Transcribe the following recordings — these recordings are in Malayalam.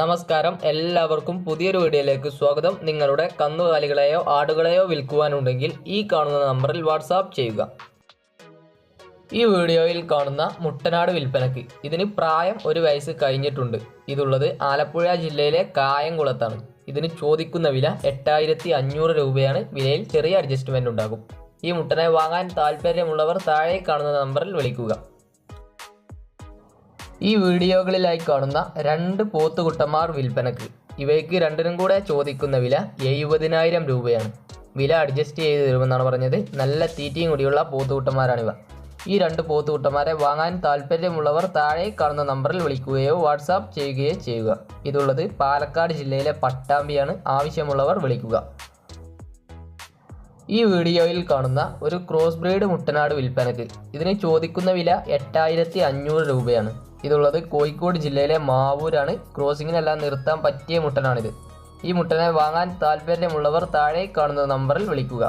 നമസ്കാരം. എല്ലാവർക്കും പുതിയൊരു വീഡിയോയിലേക്ക് സ്വാഗതം. നിങ്ങളുടെ കന്നുകാലികളെയോ ആടുകളെയോ വിൽക്കുവാനുണ്ടെങ്കിൽ ഈ കാണുന്ന നമ്പറിൽ വാട്സാപ്പ് ചെയ്യുക. ഈ വീഡിയോയിൽ കാണുന്ന മുട്ടനാട് വിൽപ്പനക്ക് ഇതിന് പ്രായം ഒരു വയസ്സ് കഴിഞ്ഞിട്ടുണ്ട്. ഇതുള്ളത് ആലപ്പുഴ ജില്ലയിലെ കായംകുളത്താണ്. ഇതിന് ചോദിക്കുന്ന വില എട്ടായിരത്തി അഞ്ഞൂറ് രൂപയാണ്. വിലയിൽ ചെറിയ അഡ്ജസ്റ്റ്മെന്റ് ഉണ്ടാകും. ഈ മുട്ടനെ വാങ്ങാൻ താല്പര്യമുള്ളവർ താഴെ കാണുന്ന നമ്പറിൽ വിളിക്കുക. ഈ വീഡിയോകളിലായി കാണുന്ന രണ്ട് പോത്തുകുട്ടന്മാർ വിൽപ്പനക്ക്. ഇവയ്ക്ക് രണ്ടിനും കൂടെ ചോദിക്കുന്ന വില എഴുപതിനായിരം രൂപയാണ്. വില അഡ്ജസ്റ്റ് ചെയ്ത് തരുമെന്നാണ് പറഞ്ഞത്. നല്ല തീറ്റയും കൂടിയുള്ള പോത്തുകുട്ടന്മാരാണിവ. ഈ രണ്ട് പോത്തുകുട്ടന്മാരെ വാങ്ങാൻ താല്പര്യമുള്ളവർ താഴെ കാണുന്ന നമ്പറിൽ വിളിക്കുകയോ വാട്സാപ്പ് ചെയ്യുകയോ ചെയ്യുക. ഇതുള്ളത് പാലക്കാട് ജില്ലയിലെ പട്ടാമ്പിയാണ്. ആവശ്യമുള്ളവർ വിളിക്കുക. ഈ വീഡിയോയിൽ കാണുന്ന ഒരു ക്രോസ് ബ്രീഡ് മുട്ടനാട് വിൽപ്പനക്ക്. ഇതിന് ചോദിക്കുന്ന വില എട്ടായിരത്തി അഞ്ഞൂറ് രൂപയാണ്. ഇതുള്ളത് കോഴിക്കോട് ജില്ലയിലെ മാവൂരാണ്. ക്രോസിങ്ങിനെല്ലാം നിർത്താൻ പറ്റിയ മുട്ടനാണിത്. ഈ മുട്ടനെ വാങ്ങാൻ താല്പര്യമുള്ളവർ താഴെ കാണുന്ന നമ്പറിൽ വിളിക്കുക.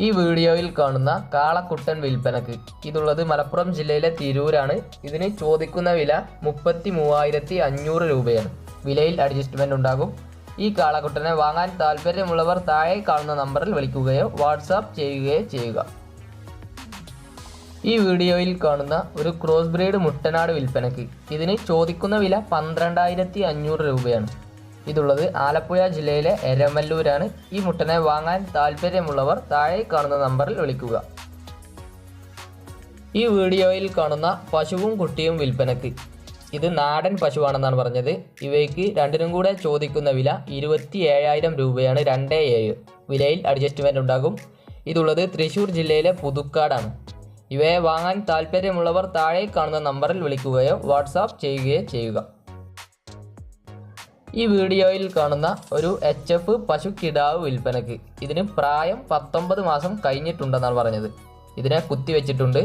ഈ വീഡിയോയിൽ കാണുന്ന കാളക്കുട്ടൻ വിൽപ്പനക്ക്. ഇതുള്ളത് മലപ്പുറം ജില്ലയിലെ തിരൂരാണ്. ഇതിന് ചോദിക്കുന്ന വില മുപ്പത്തി മൂവായിരത്തി അഞ്ഞൂറ് രൂപയാണ്. വിലയിൽ അഡ്ജസ്റ്റ്മെന്റ് ഉണ്ടാകും. ഈ കാളക്കുട്ടനെ വാങ്ങാൻ താല്പര്യമുള്ളവർ താഴെ കാണുന്ന നമ്പറിൽ വിളിക്കുകയോ വാട്സാപ്പ് ചെയ്യുകയോ ചെയ്യുക. ഈ വീഡിയോയിൽ കാണുന്ന ഒരു ക്രോസ് ബ്രീഡ് മുട്ടനാട് വിൽപ്പനയ്ക്ക് ഇതിന് ചോദിക്കുന്ന വില പന്ത്രണ്ടായിരത്തി അഞ്ഞൂറ് രൂപയാണ്. ഇതുള്ളത് ആലപ്പുഴ ജില്ലയിലെ എരമല്ലൂരാണ്. ഈ മുട്ടനെ വാങ്ങാൻ താല്പര്യമുള്ളവർ താഴെ കാണുന്ന നമ്പറിൽ വിളിക്കുക. ഈ വീഡിയോയിൽ കാണുന്ന പശുവും കുട്ടിയും വിൽപ്പനയ്ക്ക് ഇത് നാടൻ പശുവാണെന്നാണ് പറഞ്ഞത്. ഇവയ്ക്ക് രണ്ടിനും കൂടെ ചോദിക്കുന്ന വില ഇരുപത്തി ഏഴായിരം രൂപയാണ്. രണ്ടേ ഏഴ്. വിലയിൽ അഡ്ജസ്റ്റ്മെന്റ് ഉണ്ടാകും. ഇതുള്ളത് തൃശ്ശൂർ ജില്ലയിലെ പുതുക്കാടാണ്. ഇവയെ വാങ്ങാൻ താല്പര്യമുള്ളവർ താഴെ കാണുന്ന നമ്പറിൽ വിളിക്കുകയോ വാട്സാപ്പ് ചെയ്യുകയോ ചെയ്യുക. ഈ വീഡിയോയിൽ കാണുന്ന ഒരു എച്ച് എഫ് പശു കിടാവ് വിൽപ്പനക്ക് ഇതിന് പ്രായം പത്തൊമ്പത് മാസം കഴിഞ്ഞിട്ടുണ്ടെന്നാണ് പറഞ്ഞത്. ഇതിനെ കുത്തിവെച്ചിട്ടുണ്ട്.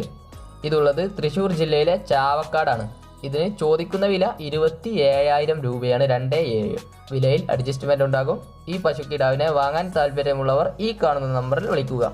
ഇതുള്ളത് തൃശ്ശൂർ ജില്ലയിലെ ചാവക്കാടാണ്. ഇതിന് ചോദിക്കുന്ന വില ഇരുപത്തി ഏഴായിരം രൂപയാണ് രണ്ട് ഏഴ്. വിലയിൽ അഡ്ജസ്റ്റ്മെന്റ് ഉണ്ടാകും. ഈ പശുക്കിടാവിനെ വാങ്ങാൻ താല്പര്യമുള്ളവർ ഈ കാണുന്ന നമ്പറിൽ വിളിക്കുക.